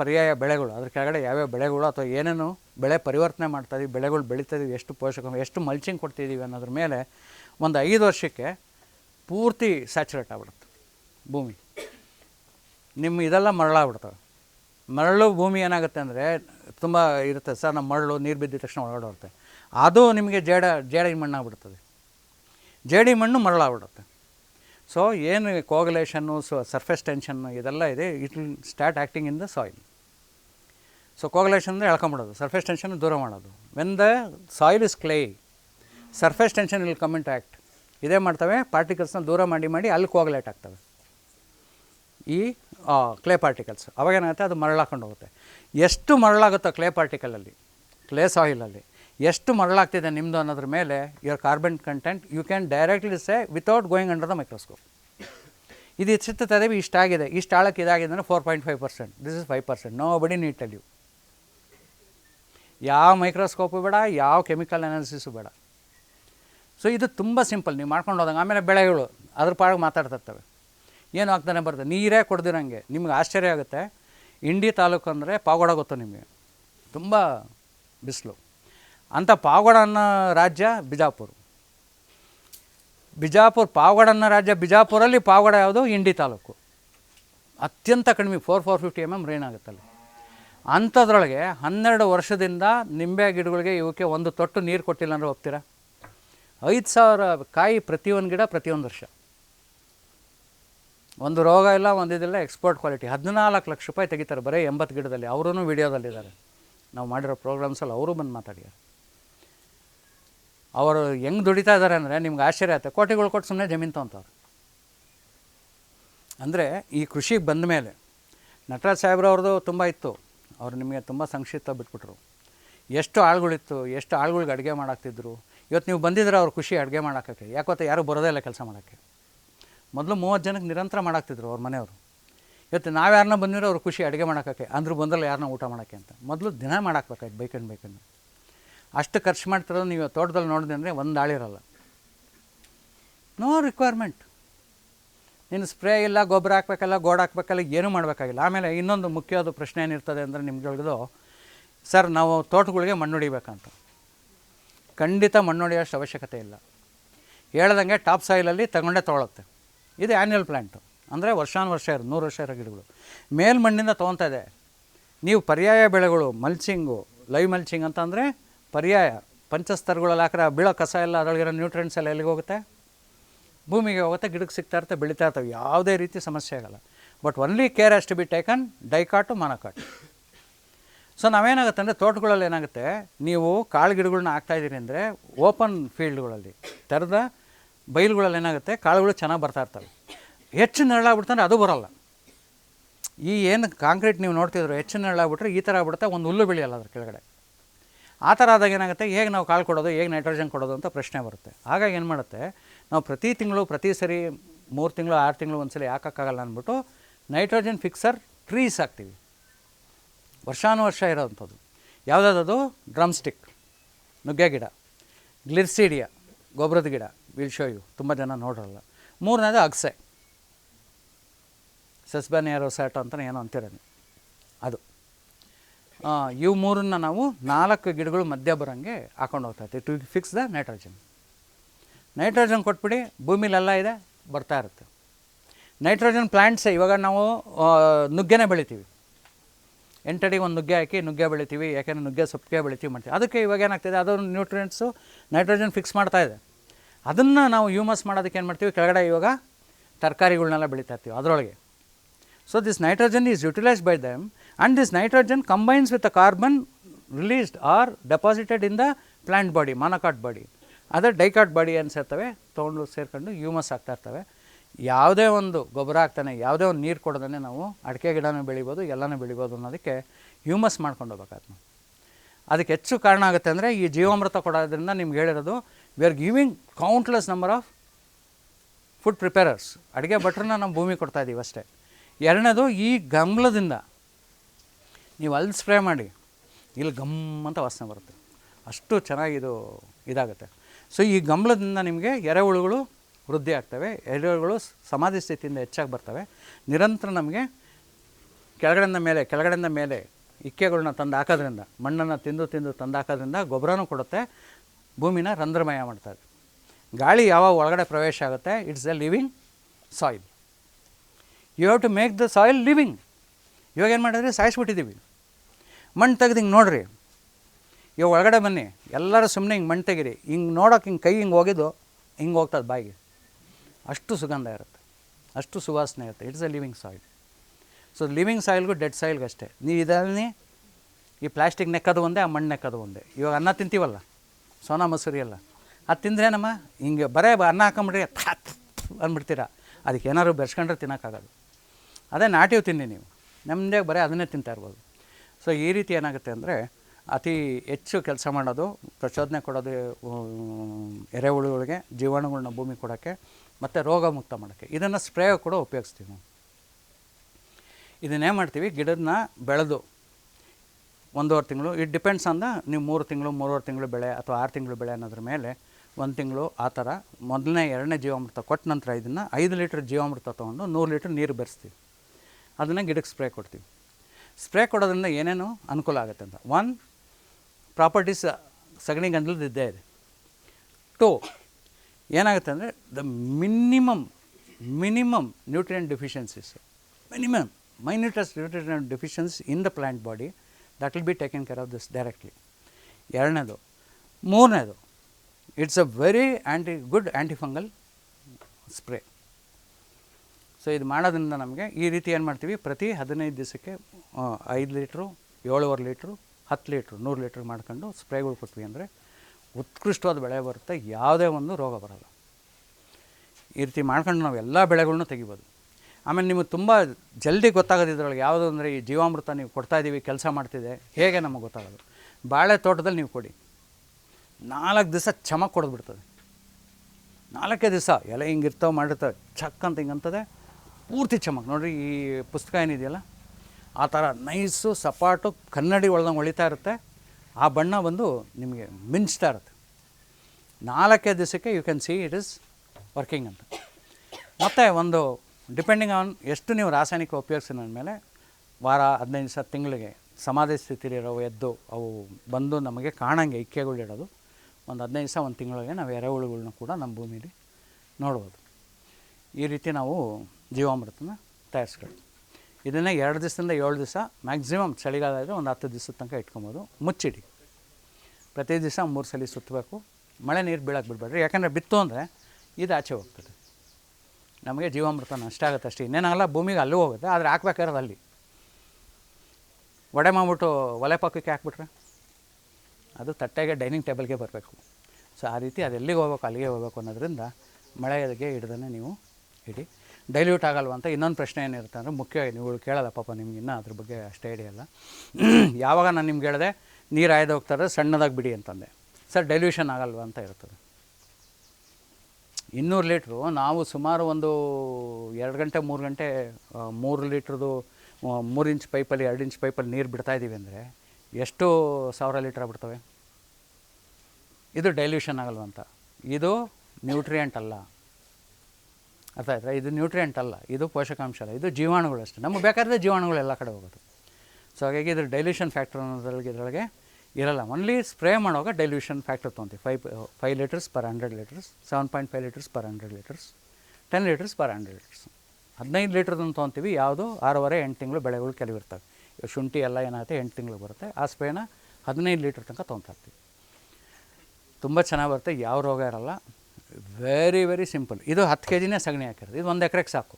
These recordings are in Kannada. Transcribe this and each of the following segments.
ಪರ್ಯಾಯ ಬೆಳೆಗಳು, ಅದ್ರ ಕೆಳಗಡೆ ಯಾವ್ಯಾವ ಬೆಳೆಗಳು ಅಥವಾ ಏನೇನು ಬೆಳೆ ಪರಿವರ್ತನೆ ಮಾಡ್ತಾ ಇದೀವಿ, ಬೆಳೆಗಳು ಬೆಳೀತಾ ಇದೀವಿ, ಎಷ್ಟು ಪೋಷಕ, ಎಷ್ಟು ಮಲ್ಚಿಂಗ್ ಕೊಡ್ತಿದ್ದೀವಿ ಅನ್ನೋದ್ರ ಮೇಲೆ ಒಂದು ಐದು ವರ್ಷಕ್ಕೆ ಪೂರ್ತಿ ಸ್ಯಾಚುರೇಟ್ ಆಗ್ಬಿಡುತ್ತೆ ಭೂಮಿ. ನಿಮ್ಮ ಇದೆಲ್ಲ ಮರಳಾಗ್ಬಿಡ್ತವೆ ಮರಳು ಭೂಮಿ ಏನಾಗುತ್ತೆ ಅಂದರೆ ತುಂಬ ಇರುತ್ತೆ ಸರ್ ನಮ್ಮ ಮರಳು ನೀರು ಬಿದ್ದಿದ ತಕ್ಷಣ ಒಳಗಡೆ ಬರುತ್ತೆ ಅದು ನಿಮಗೆ ಜೇಡ ಜೇಡಿ ಮಣ್ಣಾಗ್ಬಿಡ್ತದೆ ಜೇಡಿ ಮಣ್ಣು ಮರಳಾಗ್ಬಿಡುತ್ತೆ ಸೊ ಏನು ಕೋಗಲೇಷನ್ನು ಸೊ ಸರ್ಫೇಸ್ ಟೆನ್ಷನ್ನು ಇದೆಲ್ಲ ಇದೆ. It will start acting in the soil so coagulation ಅಂದರೆ ಎಳ್ಕೊಂಬಿಡೋದು ಸರ್ಫೇಸ್ ಟೆನ್ಷನ್ ದೂರ ಮಾಡೋದು. When the soil is clay surface tension ಇಲ್ಲಿ ಕಮೆಂಟ್ ಆ್ಯಕ್ಟ್ ಇದೇ ಮಾಡ್ತವೆ ಪಾರ್ಟಿಕಲ್ಸ್ನ ದೂರ ಮಾಡಿ ಮಾಡಿ ಅಲ್ಲಿ ಕೋಗಲೇಟ್ ಆಗ್ತವೆ. ಈ ಕ್ಲೇ ಪಾರ್ಟಿಕಲ್ಸ್ ಅವಾಗೇನಾಗುತ್ತೆ ಅದು ಮರಳಾಕೊಂಡು ಹೋಗುತ್ತೆ. ಎಷ್ಟು ಮರಳಾಗುತ್ತೋ ಕ್ಲೇ ಪಾರ್ಟಿಕಲಲ್ಲಿ ಕ್ಲೇ ಸಾಯಿಲಲ್ಲಿ ಎಷ್ಟು ಮರಳಾಗ್ತಿದೆ ನಿಮ್ಮದು ಅನ್ನೋದ್ರ ಮೇಲೆ your carbon content you can directly say without going under the microscope ಇದು ಇಷ್ಟಾಗಿದೆ. ಇಷ್ಟು ಆಳಕ್ಕೆ ಇದಾಗಿದೆ ಅಂದರೆ four point five percent this is five percent nobody need you ಯಾವ ಮೈಕ್ರೋಸ್ಕೋಪು ಬೇಡ, ಯಾವ ಕೆಮಿಕಲ್ ಅನಾಲಿಸಿಸು ಬೇಡ. ಸೊ ಇದು ತುಂಬ ಸಿಂಪಲ್. ನೀವು ಮಾಡ್ಕೊಂಡು ಹೋದಂಗೆ ಆಮೇಲೆ ಬೆಳೆಗಳು ಅದ್ರ ಪಾಡಿಗೆ ಮಾತಾಡ್ತಿರ್ತವೆ. ಏನು ಆಗ್ತಾನೆ ಬರ್ತದೆ ನೀರೇ ಕೊಡ್ದಿರಂಗೆ. ನಿಮ್ಗೆ ಆಶ್ಚರ್ಯ ಆಗುತ್ತೆ. ಇಂಡಿ ತಾಲೂಕು ಅಂದರೆ ಪಾವಗಡ ಗೊತ್ತು ನಿಮಗೆ. ತುಂಬ ಬಿಸಿಲು. ಅಂಥ ಪಾವಗಡ ಅನ್ನೋ ರಾಜ್ಯ ಬಿಜಾಪುರ. ಬಿಜಾಪುರ ಪಾವಗಡ ಅನ್ನೋ ರಾಜ್ಯ ಬಿಜಾಪುರಲ್ಲಿ ಪಾವಗಡ ಯಾವುದು? ಇಂಡಿ ತಾಲೂಕು. ಅತ್ಯಂತ ಕಡಿಮೆ four four fifty M M rain ಆಗುತ್ತಲ್ಲಿ. ಅಂಥದ್ರೊಳಗೆ ಹನ್ನೆರಡು ವರ್ಷದಿಂದ ನಿಂಬೆ ಗಿಡಗಳಿಗೆ ಇವಕ್ಕೆ ಒಂದು ತೊಟ್ಟು ನೀರು ಕೊಟ್ಟಿಲ್ಲ ಅಂದರೆ ಹೋಗ್ತೀರಾ? ಐದು ಸಾವಿರ ಕಾಯಿ ಪ್ರತಿಯೊಂದು ಗಿಡ ಪ್ರತಿಯೊಂದು ವರ್ಷ. ಒಂದು ರೋಗ ಇಲ್ಲ ಒಂದಿದಿಲ್ಲ ಎಕ್ಸ್ಪೋರ್ಟ್ ಕ್ವಾಲಿಟಿ ಹದಿನಾಲ್ಕು ಲಕ್ಷ ರೂಪಾಯಿ ತೆಗಿತಾರೆ ಬರೀ ಎಂಬತ್ತು ಗಿಡದಲ್ಲಿ. ಅವರೂ ವೀಡಿಯೋದಲ್ಲಿದ್ದಾರೆ. ನಾವು ಮಾಡಿರೋ ಪ್ರೋಗ್ರಾಮ್ಸಲ್ಲಿ ಅವರು ಬಂದು ಮಾತಾಡಿದ್ದಾರೆ. ಅವರು ಹೆಂಗೆ ದುಡಿತಾ ಇದ್ದಾರೆ ಅಂದರೆ ನಿಮ್ಗೆ ಆಶ್ಚರ್ಯ ಆಗುತ್ತೆ ಕೋಟಿಗಳು ಕೊಟ್ಟು ಸುಮ್ಮನೆ ಜಮೀನು ತೊಗೊಂತವ್ರು. ಅಂದರೆ ಈ ಕೃಷಿಗೆ ಬಂದ ಮೇಲೆ ನಟರಾಜ್ ಸಾಹೇಬ್ರವ್ರದ್ದು ತುಂಬ ಇತ್ತು. ಅವರು ನಿಮಗೆ ತುಂಬ ಸಂಕ್ಷಿಪ್ತ ಬಿಟ್ಬಿಟ್ರು. ಎಷ್ಟು ಆಳುಗಳಿತ್ತು, ಎಷ್ಟು ಆಳುಗಳಿಗೆ ಅಡುಗೆ ಮಾಡಾಕ್ತಿದ್ರು. ಇವತ್ತು ನೀವು ಬಂದಿದ್ರೆ ಅವ್ರು ಖುಷಿ ಅಡುಗೆ ಮಾಡೋಕ್ಕೆ ಯಾಕೊತ್ತ ಯಾರೂ ಬರೋದೇ ಇಲ್ಲ ಕೆಲಸ ಮಾಡೋಕ್ಕೆ. ಮೊದಲು ಮೂವತ್ತು ಜನಕ್ಕೆ ನಿರಂತರ ಮಾಡಾಕ್ತಿದ್ರು ಅವ್ರ ಮನೆಯವರು. ಇವತ್ತು ನಾವು ಯಾರನ್ನ ಬಂದಿರೋ ಅವ್ರು ಖುಷಿ ಅಡುಗೆ ಮಾಡೋಕ್ಕೆ ಅಂದ್ರು ಬಂದಲ್ಲ ಯಾರನ್ನ ಊಟ ಮಾಡೋಕ್ಕೆ ಅಂತ. ಮೊದಲು ದಿನ ಮಾಡಾಕ್ಬೇಕಾಯ್ತು ಬೈಕಂಡು ಬೈಕಂಡು ಅಷ್ಟು ಖರ್ಚು ಮಾಡ್ತಿರೋದು ನೀವು ತೋಟದಲ್ಲಿ ನೋಡಿದೆ ಅಂದರೆ ಒಂದು ಆಳಿರಲ್ಲ ನೋ ರಿಕ್ವೈರ್ಮೆಂಟ್ ನೀನು ಸ್ಪ್ರೇ ಇಲ್ಲ, ಗೊಬ್ಬರ ಹಾಕ್ಬೇಕಲ್ಲ, ಗೋಡ್ ಹಾಕ್ಬೇಕಲ್ಲ, ಏನೂ ಮಾಡಬೇಕಾಗಿಲ್ಲ. ಆಮೇಲೆ ಇನ್ನೊಂದು ಮುಖ್ಯವಾದ ಪ್ರಶ್ನೆ ಏನಿರ್ತದೆ ಅಂದರೆ ನಿಮ್ಗೆ ಸರ್, ನಾವು ತೋಟಗಳಿಗೆ ಮಣ್ಣು ಹೊಡಿಬೇಕಂತ. ಖಂಡಿತ ಮಣ್ಣು ಹೊಡೆಯೋಷ್ಟು ಅವಶ್ಯಕತೆ ಇಲ್ಲ. ಹೇಳ್ದಂಗೆ ಟಾಪ್ ಸಾಯಿಲಲ್ಲಿ ತಗೊಂಡೇ ತೊಗೊಳುತ್ತೆ. ಇದು ಆ್ಯನ್ಯಲ್ ಪ್ಲ್ಯಾಂಟು ಅಂದರೆ ವರ್ಷಾನು ವರ್ಷ ಇರೋದು, ನೂರು ವರ್ಷ ಇರೋ ಗಿಡಗಳು. ಮೇಲ್ಮಣ್ಣಿಂದ ತೊಗೊತಾ ಇದೆ. ನೀವು ಪರ್ಯಾಯ ಬೆಳೆಗಳು ಮಲ್ಚಿಂಗು ಲೈವ್ ಮಲ್ಚಿಂಗ್ ಅಂತಂದರೆ ಪರ್ಯಾಯ, ಪಂಚಸ್ತರಗಳಲ್ಲಿ ಹಾಕಿದ್ರೆ ಬೀಳೋ ಕಸ ಎಲ್ಲ ಅದರೊಳಗಿರೋ ನ್ಯೂಟ್ರೆಂಟ್ಸ್ ಎಲ್ಲ ಎಲ್ಲಿಗೆ ಹೋಗುತ್ತೆ? ಭೂಮಿಗೆ ಹೋಗುತ್ತೆ ಗಿಡಕ್ಕೆ ಸಿಗ್ತಾ ಇರುತ್ತೆ, ಬೆಳೀತಾ ಇರ್ತವೆ. ಯಾವುದೇ ರೀತಿ ಸಮಸ್ಯೆ ಆಗಲ್ಲ. But only care to be taken dicot monocot so ನಾವೇನಾಗುತ್ತೆ ಅಂದರೆ, ತೋಟಗಳಲ್ಲಿ ಏನಾಗುತ್ತೆ, ನೀವು ಕಾಳು ಗಿಡಗಳನ್ನ ಹಾಕ್ತಾಯಿದ್ದೀರಿ ಅಂದರೆ ಓಪನ್ ಫೀಲ್ಡ್ಗಳಲ್ಲಿ ತೆರೆದ ಬೈಲುಗಳಲ್ಲಿ ಏನಾಗುತ್ತೆ, ಕಾಳುಗಳು ಚೆನ್ನಾಗಿ ಬರ್ತಾ ಇರ್ತವೆ. ಹೆಚ್ಚು ನೆರಳಾಗ್ಬಿಡ್ತಂದ್ರೆ ಅದು ಬರೋಲ್ಲ. ಈ ಏನು ಕಾಂಕ್ರೀಟ್ ನೀವು ನೋಡ್ತಿದ್ರು, ಹೆಚ್ಚು ನೆರಳಾಗ್ಬಿಟ್ರೆ ಈ ಥರ ಆಗ್ಬಿಡುತ್ತೆ, ಒಂದು ಹುಲ್ಲು ಬೆಳೆಯಲ್ಲ ಅದ್ರ ಕೆಳಗಡೆ. ಆ ಥರ ಆದಾಗ ಏನಾಗುತ್ತೆ, ಹೇಗೆ ನಾವು ಕಾಳು ಕೊಡೋದು, ಹೇಗೆ ನೈಟ್ರೋಜನ್ ಕೊಡೋದು ಅಂತ ಪ್ರಶ್ನೆ ಬರುತ್ತೆ. ಹಾಗಾಗಿ ಏನು ಮಾಡುತ್ತೆ ನಾವು ಪ್ರತಿ ತಿಂಗಳು, ಪ್ರತಿ ಸರಿ ಮೂರು ತಿಂಗಳು, ಆರು ತಿಂಗಳು ಒಂದು ಸಲ ಹಾಕೋಕ್ಕಾಗಲ್ಲ ಅಂದ್ಬಿಟ್ಟು ನೈಟ್ರೋಜನ್ ಫಿಕ್ಸರ್ ಟ್ರೀಸ್ ಹಾಕ್ತೀವಿ. ವರ್ಷಾನುವರ್ಷ ಇರೋವಂಥದ್ದು. ಯಾವುದಾದದು? ಡ್ರಮ್ ಸ್ಟಿಕ್, ನುಗ್ಗೆ ಗಿಡ ಗ್ಲಿರ್ಸಿಡಿಯಾ ಗೊಬ್ಬರದ ಗಿಡ, ವಿಲ್ ಶೋ ಯು, ತುಂಬ ಜನ ನೋಡಿರಲ್ಲ. ಮೂರನೇದು ಅಗ್ಸೆ. ಸೆಸ್ಬಾನಿಯರೋ ಸ್ಯಾಟ್ ಅಂತ ಏನೋ ಅಂತಿರೋದು ಅದು. ಇವು ಮೂರನ್ನ ನಾವು ನಾಲ್ಕು ಗಿಡಗಳು ಮಧ್ಯ ಬರೋಂಗೆ ಹಾಕೊಂಡು ಹೋಗ್ತಾ ಇರ್ತೀವಿ. To fix the nitrogen nitrogen ಕೊಟ್ಬಿಡಿ, ಭೂಮಿಲೆಲ್ಲ ಇದೆ, ಬರ್ತಾ ಇರುತ್ತೆ. ನೈಟ್ರೋಜನ್ ಪ್ಲ್ಯಾಂಟ್ಸೇ ಇವಾಗ ನಾವು ನುಗ್ಗೆನೇ ಬೆಳಿತೀವಿ. ಎಂಟಡಿಗೆ ಒಂದು ನುಗ್ಗೆ ಹಾಕಿ ನುಗ್ಗೆ ಬೆಳಿತೀವಿ, ಯಾಕೆಂದರೆ ನುಗ್ಗೆ ಸೊಪ್ಪಿಗೆ ಬೆಳಿತೀವಿ ಮಾಡ್ತೀವಿ. ಅದಕ್ಕೆ ಇವಾಗ ಏನಾಗ್ತಿದೆ, ಅದೊಂದು ನ್ಯೂಟ್ರಿಯೆಂಟ್ಸು ನೈಟ್ರೋಜನ್ ಫಿಕ್ಸ್ ಮಾಡ್ತಾ ಇದೆ. ಅದನ್ನು ನಾವು ಯೂಮಸ್ ಮಾಡೋದಕ್ಕೆ ಏನು ಮಾಡ್ತೀವಿ, ಕೆಳಗಡೆ ಇವಾಗ ತರಕಾರಿಗಳನ್ನೆಲ್ಲ ಬೆಳೀತಾ ಇರ್ತೀವಿ ಅದರೊಳಗೆ. So this nitrogen is utilised by them and this nitrogen combines with the carbon released or deposited in the plant body monocot body ಅದೇ ಡೈಕಾಟ್ ಬಾಡಿ ಅನ್ಸಿರ್ತವೆ ಸೇರ್ತವೆ? ತೊಗೊಂಡು ಸೇರ್ಕೊಂಡು ಹ್ಯೂಮಸ್ ಆಗ್ತಾ ಇರ್ತವೆ. ಯಾವುದೇ ಒಂದು ಗೊಬ್ಬರ ಹಾಕ್ತಾನೆ ಯಾವುದೇ ಒಂದು ನೀರು ಕೊಡೋದನ್ನೇ ನಾವು ಅಡಿಕೆ ಗಿಡನೂ ಬೆಳಿಬೋದು ಎಲ್ಲನೂ ಬೆಳಿಬೋದು ಅನ್ನೋದಕ್ಕೆ ಹ್ಯೂಮಸ್ ಮಾಡ್ಕೊಂಡು ಹೋಗ್ಬೇಕಾಗ್ತದೆ ಅದಕ್ಕೆ ಹೆಚ್ಚು ಕಾರಣ ಆಗುತ್ತೆ ಅಂದರೆ ಈ ಜೀವಾಮೃತ ಕೊಡೋದ್ರಿಂದ ನಿಮ್ಗೆ ಹೇಳಿರೋದು we are giving countless number of food preparers ಅಡುಗೆ ಭಟ್ರನ್ನ ನಾವು ಭೂಮಿ ಕೊಡ್ತಾ ಇದ್ದೀವಿ ಅಷ್ಟೇ. ಎರಡನೇದು, ಈ ಗಮ್ಲದಿಂದ ನೀವು ಅಲ್ಲಿ ಸ್ಪ್ರೇ ಮಾಡಿ, ಇಲ್ಲಿ ಗಮ್ ಅಂತ ವಾಸನೆ ಬರುತ್ತೆ. ಅಷ್ಟು ಚೆನ್ನಾಗಿದು ಇದಾಗುತ್ತೆ. ಸೊ ಈ ಗಮಲದಿಂದ ನಿಮಗೆ ಎರೆಹುಳುಗಳು ವೃದ್ಧಿ ಆಗ್ತವೆ. ಎರೆಹುಳುಗಳು ಸಮಾಧಿ ಸ್ಥಿತಿಯಿಂದ ಹೆಚ್ಚಾಗಿ ಬರ್ತವೆ. ನಿರಂತರ ನಮಗೆ ಕೆಳಗಡೆಯಿಂದ ಮೇಲೆ ಕೆಳಗಡೆಯಿಂದ ಮೇಲೆ ಇಕ್ಕೆಗಳನ್ನ ತಂದು ಹಾಕೋದ್ರಿಂದ, ಮಣ್ಣನ್ನು ತಿಂದು ತಿಂದು ತಂದು ಹಾಕೋದ್ರಿಂದ ಗೊಬ್ಬರನೂ ಕೊಡುತ್ತೆ. ಭೂಮಿನ ರಂಧ್ರಮಯ ಮಾಡ್ತಾರೆ. ಗಾಳಿ ಯಾವಾಗ ಒಳಗಡೆ ಪ್ರವೇಶ ಆಗುತ್ತೆ? It's a living soil you have to make the soil living ಇವಾಗ ಏನು ಮಾಡಿದ್ರಿ? ಸಾಯಿಸ್ಬಿಟ್ಟಿದ್ದೀವಿ. ಮಣ್ಣು ತೆಗೆದು ನೋಡ್ರಿ. ಇವಾಗ ಒಳಗಡೆ ಬನ್ನಿ. ಎಲ್ಲರೂ ಸುಮ್ಮನೆ ಹಿಂಗೆ ಮಣ್ಣು ತೆಗೀರಿ. ಹಿಂಗೆ ನೋಡೋಕೆ ಹಿಂಗೆ ಕೈ ಹಿಂಗೆ ಹೋಗಿದ್ದು ಹಿಂಗೆ ಹೋಗ್ತದೆ ಬಾಯಿಗೆ. ಅಷ್ಟು ಸುಗಂಧ ಇರುತ್ತೆ. ಅಷ್ಟು ಸುವಾಸನೆ ಇರುತ್ತೆ. It's a living soil so living ಸಾಯಿಲ್ಗೂ dead ಸಾಯಿಲ್ಗೆ ಅಷ್ಟೇ. ನೀವು ಇದರಲ್ಲಿ ಈ ಪ್ಲಾಸ್ಟಿಕ್ ನೆಕ್ಕದು ಒಂದೇ, ಆ ಮಣ್ಣು ನೆಕ್ಕದು ಒಂದೇ. ಇವಾಗ ಅನ್ನ ತಿಂತೀವಲ್ಲ? ಸೋನಾ ಮಸೂರಿ ಎಲ್ಲ ಅದು ತಿಂದ್ರೇನಮ್ಮ ಹಿಂಗೆ ಬರೇ ಅನ್ನ ಹಾಕೊಂಬಿಡ್ರಿ ಅಂದ್ಬಿಡ್ತೀರ. ಅದಕ್ಕೆ ಏನಾದ್ರು ಬೆರೆಸ್ಕೊಂಡ್ರೆ ತಿನ್ನೋಕ್ಕಾಗೋದು ಅದೇ ನಾಟಿವ್ ತಿನ್ನಿ ನೀವು. ನಮ್ಮದೇ ಬರೀ ಅದನ್ನೇ ತಿಂತಾ ಇರ್ಬೋದು. ಸೊ ಈ ರೀತಿ ಏನಾಗುತ್ತೆ ಅಂದರೆ ಅತಿ ಹೆಚ್ಚು ಕೆಲಸ ಮಾಡೋದು ಪ್ರಚೋದನೆ ಕೊಡೋದು ಎರೆಹುಳುಗಳಿಗೆ ಜೀವಾಣುಗಳನ್ನ ಭೂಮಿ ಕೊಡೋಕ್ಕೆ, ಮತ್ತು ರೋಗ ಮುಕ್ತ ಮಾಡೋಕ್ಕೆ. ಇದನ್ನು ಸ್ಪ್ರೇ ಕೂಡ ಉಪಯೋಗಿಸ್ತೀವಿ ನಾವು. ಇದನ್ನೇ ಮಾಡ್ತೀವಿ? ಗಿಡದನ್ನ ಬೆಳೆದು ಒಂದೂವರೆ ತಿಂಗಳು, ಇಟ್ ಡಿಪೆಂಡ್ಸ್ ಅಂದ ನೀವು ಮೂರು ತಿಂಗಳು, ಮೂರುವರೆ ತಿಂಗಳು ಬೆಳೆ ಅಥವಾ ಆರು ತಿಂಗಳು ಬೆಳೆ ಅನ್ನೋದ್ರ ಮೇಲೆ ಒಂದು ತಿಂಗಳು ಆ ಥರ ಮೊದಲನೇ ಎರಡನೇ ಜೀವಾಮೃತ ಕೊಟ್ಟ ನಂತರ ಇದನ್ನು ಐದು ಲೀಟ್ರ್ ಜೀವಾಮೃತ ತೊಗೊಂಡು ನೂರು ಲೀಟ್ರ್ ನೀರು ಬೆರೆಸ್ತೀವಿ. ಅದನ್ನು ಗಿಡಕ್ಕೆ ಸ್ಪ್ರೇ ಕೊಡ್ತೀವಿ. ಸ್ಪ್ರೇ ಕೊಡೋದ್ರಿಂದ ಏನೇನು ಅನುಕೂಲ ಆಗುತ್ತೆ ಅಂತ? ಒನ್ ಪ್ರಾಪರ್ಟೀಸ್ ಸಗಣಿ ಗಂಧಲದ್ದು ಇದ್ದೇ ಇದೆ. ಟೋ, ಏನಾಗುತ್ತೆ ಅಂದರೆ the minimum minimum nutrient deficiencies minimum minutest nutrient deficiencies in the plant body that will be taken care of this directly ಎರಡನೇದು, ಮೂರನೇದು it's a very anti good antifungal spray so ಇದು ಮಾಡೋದ್ರಿಂದ ನಮಗೆ ಈ ರೀತಿ ಏನು ಮಾಡ್ತೀವಿ? ಪ್ರತಿ ಹದಿನೈದು ದಿವಸಕ್ಕೆ ಐದು ಲೀಟ್ರು, ಏಳುವರೆ ಲೀಟ್ರು ಹತ್ತು ಲೀಟ್ರ್, ನೂರು ಲೀಟ್ರ್ ಮಾಡ್ಕೊಂಡು ಸ್ಪ್ರೇಗಳು ಕೊಟ್ವಿ ಅಂದರೆ ಉತ್ಕೃಷ್ಟವಾದ ಬೆಳೆ ಬರುತ್ತೆ, ಯಾವುದೇ ಒಂದು ರೋಗ ಬರಲ್ಲ. ಈ ರೀತಿ ಮಾಡ್ಕೊಂಡು ನಾವು ಎಲ್ಲ ಬೆಳೆಗಳನ್ನ ತೆಗಿಬೋದು. ಆಮೇಲೆ ನಿಮಗೆ ತುಂಬ ಜಲ್ದಿ ಗೊತ್ತಾಗೋದು ಇದ್ರೊಳಗೆ ಯಾವುದು ಅಂದರೆ ಈ ಜೀವಾಮೃತ ನೀವು ಕೊಡ್ತಾ ಇದ್ದೀವಿ ಕೆಲಸ ಮಾಡ್ತಿದೆ, ಹೇಗೆ ನಮಗೆ ಗೊತ್ತಾಗೋದು? ಬಾಳೆ ತೋಟದಲ್ಲಿ ನೀವು ಕೊಡಿ. ನಾಲ್ಕು ದಿವಸ ಚಮಕ್ ಕೊಡ್ಬಿಡ್ತದೆ ನಾಲ್ಕೇ ದಿವಸ ಎಲೆ ಹಿಂಗೆ ಇರ್ತಾವೆ ಮಾಡಿರ್ತಾವೆ ಚಕ್ ಅಂತ ಹಿಂಗೆ ಅಂತದೆ, ಪೂರ್ತಿ ಚಮಕ್ ನೋಡಿರಿ ಈ ಪುಸ್ತಕ ಏನಿದೆಯಲ್ಲ? ಆ ಥರ ನೈಸು, ಸಪಾಟು, ಕನ್ನಡಿ ಒಳದಂಗೆ ಹೊಳಿತಾ ಇರುತ್ತೆ. ಆ ಬಣ್ಣ ಬಂದು ನಿಮಗೆ ಮಿಂಚ್ತಾ ಇರುತ್ತೆ. ನಾಲ್ಕೇ ದಿವಸಕ್ಕೆ you can see it is working ಅಂತ. ಮತ್ತು ಒಂದು ಡಿಪೆಂಡಿಂಗ್ ಆನ್ ಎಷ್ಟು ನೀವು ರಾಸಾಯನಿಕ ಉಪಯೋಗಿಸಿದ ಮೇಲೆ, ವಾರ ಹದಿನೈದು ದಿವಸ ತಿಂಗಳಿಗೆ ಸಮಾಧಿ ಸ್ಥಿತಿಲಿರೋ ಎದ್ದು ಅವು ಬಂದು ನಮಗೆ ಕಾಣಂಗೆ ಇಕ್ಕೆಗಳಿಡೋದು ಒಂದು ಹದಿನೈದು ದಿವಸ, ಒಂದು ತಿಂಗಳಿಗೆ ನಾವು ಎರೆಹುಳುಗಳ್ನ ಕೂಡ ನಮ್ಮ ಭೂಮಿಲಿ ನೋಡ್ಬೋದು. ಈ ರೀತಿ ನಾವು ಜೀವಾಮೃತನ ತಯಾರಿಸ್ಕೊಳ್ತೀವಿ ಇದನ್ನೇ ಎರಡು ದಿವಸದಿಂದ ಏಳು ದಿವಸ ಮ್ಯಾಕ್ಸಿಮಮ್ ಚಳಿಗಾಲ ಇದ್ದರೆ ಒಂದು ಹತ್ತು ದಿವಸದ ತನಕ ಇಟ್ಕೊಬೋದು. ಮುಚ್ಚಿಡಿ. ಪ್ರತಿ ದಿವಸ ಮೂರು ಸಲ ಸುತ್ತಬೇಕು. ಮಳೆ ನೀರು ಬೀಳಕ್ಕೆ ಬಿಡಬೇಡ್ರಿ. ಯಾಕಂದರೆ ಬಿತ್ತು ಅಂದರೆ ಇದು ಆಚೆ ಹೋಗ್ತದೆ. ನಮಗೆ ಜೀವಾಮೃತ ನಷ್ಟ ಆಗುತ್ತೆ ಅಷ್ಟೇ. ಇನ್ನೇನಾಗಲ್ಲ, ಭೂಮಿಗೆ ಅಲ್ಲೂ ಹೋಗುತ್ತೆ. ಆದರೆ ಹಾಕ್ಬೇಕಾದ್ರೆ ಅಲ್ಲಿ. ವಡೆ ಮಾಡ್ಬಿಟ್ಟು ಒಲೆ ಪಕ್ಕಕ್ಕೆ ಹಾಕ್ಬಿಟ್ರೆ ಅದು ತಟ್ಟೆಗೆ, ಡೈನಿಂಗ್ ಟೇಬಲ್ಗೆ ಬರಬೇಕು. ಸೊ, ಆ ರೀತಿ ಅದೆಲ್ಲಿಗೆ ಹೋಗ್ಬೇಕು, ಅಲ್ಲಿಗೆ ಹೋಗ್ಬೇಕು ಅನ್ನೋದ್ರಿಂದ ಮಳೆಗೆ ಹಿಡ್ದೇ ನೀವು ಇಡಿ. ಡೈಲ್ಯೂಟ್ ಆಗಲ್ವ ಅಂತ ಇನ್ನೊಂದು ಪ್ರಶ್ನೆ ಏನಿರುತ್ತೆ ಅಂದರೆ ಮುಖ್ಯ ನೀವು ಕೇಳಲ್ಲ ಪಾಪ ನಿಮ್ಗೆ ಇನ್ನೂ ಅದ್ರ ಬಗ್ಗೆ ಅಷ್ಟೇ ಇಲ್ಲ. ಯಾವಾಗ ನಾನು ನಿಮ್ಗೆ ಹೇಳಿದೆ, ನೀರು ಆಯ್ದು ಹೋಗ್ತಾರೆ, ಸಣ್ಣದಾಗಿ ಬಿಡಿ ಅಂತಂದೆ. ಸರ್ ಡೈಲ್ಯೂಷನ್ ಆಗಲ್ವ ಅಂತ ಇರ್ತದೆ. ಇನ್ನೂರು ಲೀಟ್ರು, ನಾವು ಸುಮಾರು ಒಂದು ಎರಡು ಗಂಟೆ, ಮೂರು ಗಂಟೆ ಮೂರು ಲೀಟ್ರದು ಮೂರು ಇಂಚ್ ಪೈಪಲ್ಲಿ, ಎರಡು ಇಂಚ್ ಪೈಪಲ್ಲಿ ನೀರು ಬಿಡ್ತಾ ಇದ್ದೀವಿ ಅಂದರೆ ಎಷ್ಟು ಸಾವಿರ ಲೀಟ್ರ್ ಆಗ್ಬಿಡ್ತವೆ. ಇದು ಡೈಲ್ಯೂಷನ್ ಆಗಲ್ವಂತ. ಇದು ನ್ಯೂಟ್ರಿಯೆಂಟ್ ಅಲ್ಲ. ಅರ್ಥ ಇದು ನ್ಯೂಟ್ರಿಯೆಂಟ್ ಅಲ್ಲ, ಇದು ಪೋಷಕಾಂಶ ಅಲ್ಲ, ಇದು ಜೀವಾಣುಗಳು ಅಷ್ಟೇ. ನಮಗೆ ಬೇಕಾದ್ರೆ ಜೀವಾಣುಗಳು ಎಲ್ಲ ಕಡೆ ಹೋಗೋದು. ಸೊ ಹಾಗಾಗಿ ಇದ್ರ ಡೈಲ್ಯೂಷನ್ ಫ್ಯಾಕ್ಟರ್ ಅನ್ನೋದ್ರೊಳಗೆ ಇದರೊಳಗೆ ಇರಲ್ಲ. ಒನ್ಲಿ ಸ್ಪ್ರೇ ಮಾಡುವಾಗ dilution factor ತೊಗೊತೀವಿ. Five five litres per hundred litres seven point five litres per hundred litres ten litres per hundred litres ಹದಿನೈದು ಲೀಟ್ರದನ್ನು ತೊಗೊತೀವಿ. ಯಾವುದು? ಆರೂವರೆ, ಎಂಟು ತಿಂಗಳು ಬೆಳೆಗಳು ಕೆಲವಿರ್ತವೆ ಶುಂಠಿ ಎಲ್ಲ ಏನಾಗುತ್ತೆ? ಎಂಟು ತಿಂಗಳು ಬರುತ್ತೆ. ಆ ಸ್ಪ್ರೇನ ಹದಿನೈದು ಲೀಟ್ರ್ ತನಕ ತೊಗೊತಾ ಇರ್ತೀವಿ ತುಂಬ ಚೆನ್ನಾಗಿ ಬರುತ್ತೆ. ಯಾವ ರೋಗ ಇರಲ್ಲ. ವೆರಿ ವೆರಿ ಸಿಂಪಲ್ ಇದು ಹತ್ತು ಕೆ ಜಿನೇ ಸಗಣಿ ಹಾಕಿರೋದು. ಇದು ಒಂದು ಎಕರೆಗೆ ಸಾಕು.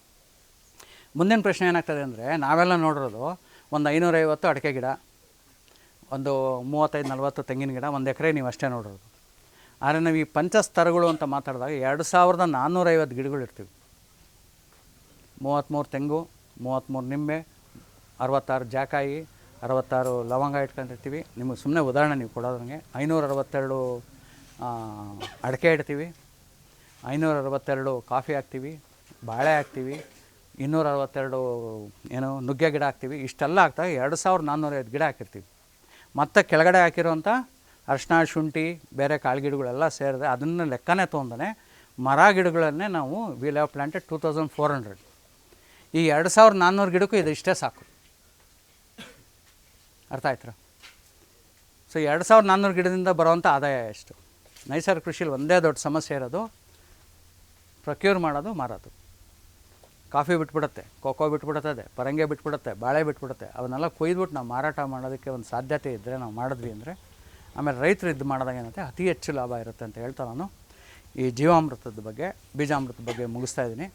ಮುಂದಿನ ಪ್ರಶ್ನೆ ಏನಾಗ್ತದೆ ಅಂದರೆ, ನಾವೆಲ್ಲ ನೋಡಿರೋದು ಒಂದು ಐನೂರೈವತ್ತು ಅಡಿಕೆ ಗಿಡ, ಒಂದು ಮೂವತ್ತೈದು, ನಲ್ವತ್ತು ತೆಂಗಿನ ಗಿಡ ಒಂದು ಎಕರೆ ನೀವು ಅಷ್ಟೇ ನೋಡಿರೋದು. ಆದರೆ ನಾವು ಈ ಪಂಚಸ್ತರಗಳು ಅಂತ ಮಾತಾಡಿದಾಗ ಎರಡು ಸಾವಿರದ ನಾನ್ನೂರೈವತ್ತು ಗಿಡಗಳು ಇರ್ತೀವಿ. ಮೂವತ್ತ್ಮೂರು ತೆಂಗು ಮೂವತ್ತ್ಮೂರು ನಿಂಬೆ, ಅರವತ್ತಾರು ಜಾಕಾಯಿ, ಅರವತ್ತಾರು ಲವಂಗ ಇಟ್ಕೊಂಡಿರ್ತೀವಿ. ನಿಮಗೆ ಸುಮ್ಮನೆ ಉದಾಹರಣೆ ನೀವು ಕೊಡೋದ್ರಂಗೆ ಐನೂರ ಅರವತ್ತೆರಡು ಅಡಿಕೆ ಇಡ್ತೀವಿ. ಐನೂರ ಅರವತ್ತೆರಡು ಕಾಫಿ ಹಾಕ್ತೀವಿ, ಬಾಳೆ ಹಾಕ್ತೀವಿ ಇನ್ನೂರ ಅರವತ್ತೆರಡು ಏನು ನುಗ್ಗೆ ಗಿಡ ಹಾಕ್ತೀವಿ, ಇಷ್ಟೆಲ್ಲ ಹಾಕ್ತಾಗ ಎರಡು ಸಾವಿರದ ನಾನ್ನೂರೈವತ್ತು ಗಿಡ ಹಾಕಿರ್ತೀವಿ. ಮತ್ತು ಕೆಳಗಡೆ ಹಾಕಿರೋಂಥ ಅರಿಶಿನ ಶುಂಠಿ, ಬೇರೆ ಕಾಳು ಗಿಡಗಳೆಲ್ಲ ಸೇರಿದೆ ಅದನ್ನು ಲೆಕ್ಕನೇ ತೊಗೊಂಡನೆ ಮರ ಗಿಡಗಳನ್ನೇ ನಾವು will have planted two thousand four hundred ಈ ಎರಡು ಸಾವಿರದ ನಾನ್ನೂರು ಗಿಡಕ್ಕೂ ಇದು ಇಷ್ಟೇ ಸಾಕು. ಅರ್ಥ ಆಯ್ತಾ ಸೊ ಎರಡು ಸಾವಿರದ ನಾನ್ನೂರು ಗಿಡದಿಂದ ಬರೋವಂಥ ಆದಾಯ ಎಷ್ಟು? ನೈಸರ್ಗಿಕ ಕೃಷಿಲಿ ಒಂದೇ ದೊಡ್ಡ ಸಮಸ್ಯೆ ಇರೋದು ಪ್ರೊಕ್ಯೂರ್ ಮಾಡೋದು ಮಾರೋದು. ಕಾಫಿ ಬಿಟ್ಬಿಡುತ್ತೆ, ಕೋಕೋ ಅದೇ ಪರಂಗೆ ಬಿಟ್ಬಿಡುತ್ತೆ, ಬಾಳೆ ಬಿಟ್ಬಿಡುತ್ತೆ, ಅವನ್ನೆಲ್ಲ ಕೊಯ್ದುಬಿಟ್ಟು ನಾವು ಮಾರಾಟ ಮಾಡೋದಕ್ಕೆ ಒಂದು ಸಾಧ್ಯತೆ ಇದ್ದರೆ ನಾವು ಮಾಡಿದ್ವಿ ಅಂದರೆ, ಆಮೇಲೆ ರೈತರು ಇದು ಮಾಡಿದಾಗ ಏನಂತೆ, ಅತಿ ಹೆಚ್ಚು ಲಾಭ ಇರುತ್ತೆ ಅಂತ ಹೇಳ್ತಾ ನಾನು ಈ ಜೀವಾಮೃತದ ಬಗ್ಗೆ, ಬೀಜಾಮೃತದ ಬಗ್ಗೆ ಮುಗಿಸ್ತಾ ಇದ್ದೀನಿ.